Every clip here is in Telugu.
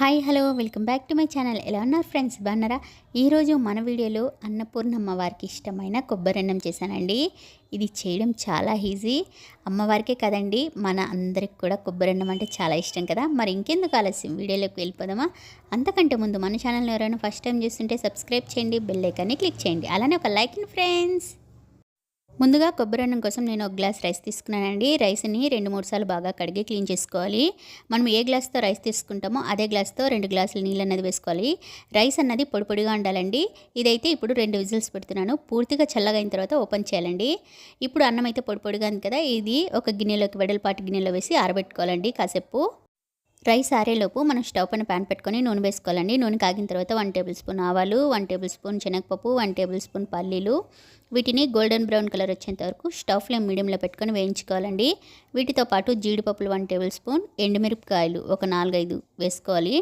Hi hello welcome back to my channel. ఎలా ఉన్నారు ఫ్రెండ్స్? బాగున్నారా? ఈరోజు మన వీడియోలో అన్నపూర్ణమ్మ వారికి ఇష్టమైన కొబ్బరన్నం చేశానండి. ఇది చేయడం చాలా ఈజీ. అమ్మవారికే కదండి మన అందరికి కూడా కొబ్బరన్నం అంటే చాలా ఇష్టం కదా. మరి ఇంకెందుకు ఆలస్యం? వీడియోలోకి వెళ్ళిపోదామా? అంతకంటే ముందు మన ఛానల్ని ఎవరైనా ఫస్ట్ టైం చూస్తుంటే సబ్స్క్రైబ్ చేయండి బెల్ ఐకాన్ని క్లిక్ చేయండి. అలానే ఒక లైక్ ఫ్రెండ్స్ ముందుగా కొబ్బరి అన్నం కోసం నేను ఒక గ్లాస్ రైస్ తీసుకున్నానండి. రైస్ని రెండు మూడు సార్లు బాగా కడిగి క్లీన్ చేసుకోవాలి. మనం ఏ గ్లాస్తో రైస్ తీసుకుంటామో అదే గ్లాస్తో రెండు గ్లాసులు నీళ్ళు అన్నది వేసుకోవాలి. రైస్ అన్నది పొడి పొడిగా ఉండాలండి. ఇదైతే ఇప్పుడు రెండు విజిల్స్ పెడుతున్నాను. పూర్తిగా చల్లగా అయిన తర్వాత ఓపెన్ చేయాలండి. ఇప్పుడు అన్నం అయితే పొడి పొడిగా ఉంది కదా ఇది ఒక గిన్నెలోకి వెడల్పాటి గిన్నెలో వేసి ఆరబెట్టుకోవాలండి కాసేపు. రైస్ ఆరేలోపు మనం స్టవ్ పైన ప్యాన్ పెట్టుకొని నూనె వేసుకోవాలండి. నూనె కాగిన తర్వాత వన్ టేబుల్ స్పూన్ ఆవాలు వన్ టేబుల్ స్పూన్ శనగపప్పు వన్ టేబుల్ స్పూన్ పల్లీలు. వీటిని గోల్డెన్ బ్రౌన్ కలర్ వచ్చేంత వరకు స్టవ్ ఫ్లేమ్ మీడియంలో పెట్టుకొని వేయించుకోవాలండి. వీటితో పాటు జీడిపప్పులు వన్ టేబుల్ స్పూన్ ఎండుమిరపకాయలు ఒక నాలుగైదు వేసుకోవాలి.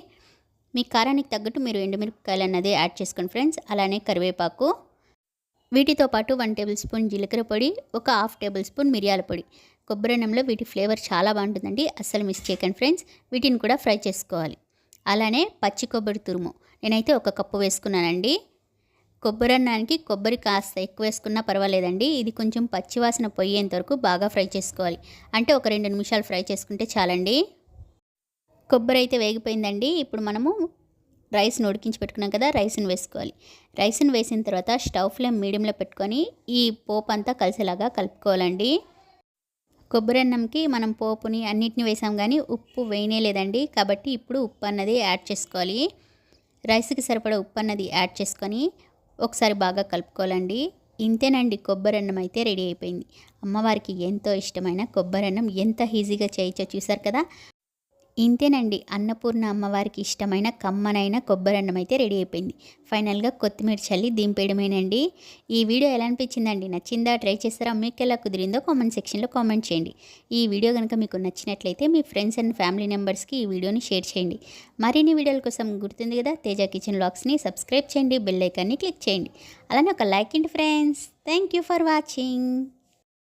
మీ కారానికి తగ్గట్టు మీరు ఎండుమిరపకాయలు అన్నది యాడ్ చేసుకోండి ఫ్రెండ్స్. అలానే కరివేపాకు. వీటితో పాటు వన్ టేబుల్ స్పూన్ జీలకర్ర పొడి ఒక హాఫ్ టేబుల్ స్పూన్ మిరియాల పొడి. కొబ్బరి అన్నంలో వీటి ఫ్లేవర్ చాలా బాగుంటుందండి. అస్సలు మిస్ చేయకండి ఫ్రెండ్స్. వీటిని కూడా ఫ్రై చేసుకోవాలి. అలానే పచ్చి కొబ్బరి తురుము. నేనైతే ఒక కప్పు వేసుకున్నానండి. కొబ్బరి అన్నానికి కొబ్బరి కాస్త ఎక్కువ వేసుకున్నా పర్వాలేదండి. ఇది కొంచెం పచ్చివాసన పోయేంత వరకు బాగా ఫ్రై చేసుకోవాలి. అంటే ఒక రెండు నిమిషాలు ఫ్రై చేసుకుంటే చాలండి. కొబ్బరి అయితే వేగిపోయిందండి. ఇప్పుడు మనము రైస్ను ఉడికించి పెట్టుకున్నాం కదా రైస్ని వేసుకోవాలి. రైస్ని వేసిన తర్వాత స్టవ్ ఫ్లేమ్ మీడియంలో పెట్టుకొని ఈ పోపు అంతా కలిసేలాగా కలుపుకోవాలండి. కొబ్బరి అన్నంకి మనం పోపుని అన్నిటిని వేసాం కానీ ఉప్పు వేయనే లేదండి. కాబట్టి ఇప్పుడు ఉప్పు అన్నది యాడ్ చేసుకోవాలి. రైస్కి సరిపడా ఉప్పు అన్నది యాడ్ చేసుకొని ఒకసారి బాగా కలుపుకోవాలండి. ఇంతేనండి కొబ్బరి అన్నం అయితే రెడీ అయిపోయింది. అమ్మవారికి ఎంతో ఇష్టమైన కొబ్బరి అన్నం ఎంత ఈజీగా చేయొచ్చో చూసారు కదా? ఇంతేనండి. అన్నపూర్ణ అమ్మవారికి ఇష్టమైన కమ్మనైన కొబ్బరి అన్నం అయితే రెడీ అయిపోయింది. ఫైనల్గా కొత్తిమీర చల్లి దింపేయడమేనండి. ఈ వీడియో ఎలా అనిపించిందండి? నచ్చిందా? ట్రై చేస్తారా? మీకు ఎలా కుదిరిందో కామెంట్ సెక్షన్లో కామెంట్ చేయండి. ఈ వీడియో కనుక మీకు నచ్చినట్లయితే మీ ఫ్రెండ్స్ అండ్ ఫ్యామిలీ మెంబర్స్కి ఈ వీడియోని షేర్ చేయండి. మరిన్ని వీడియోల కోసం గుర్తుంది కదా? తేజ కిచెన్ బ్లాగ్స్ని సబ్స్క్రైబ్ చేయండి. బెల్ ఐకాన్ని క్లిక్ చేయండి. అలానే ఒక లైక్ అండి friends. Thank you for watching.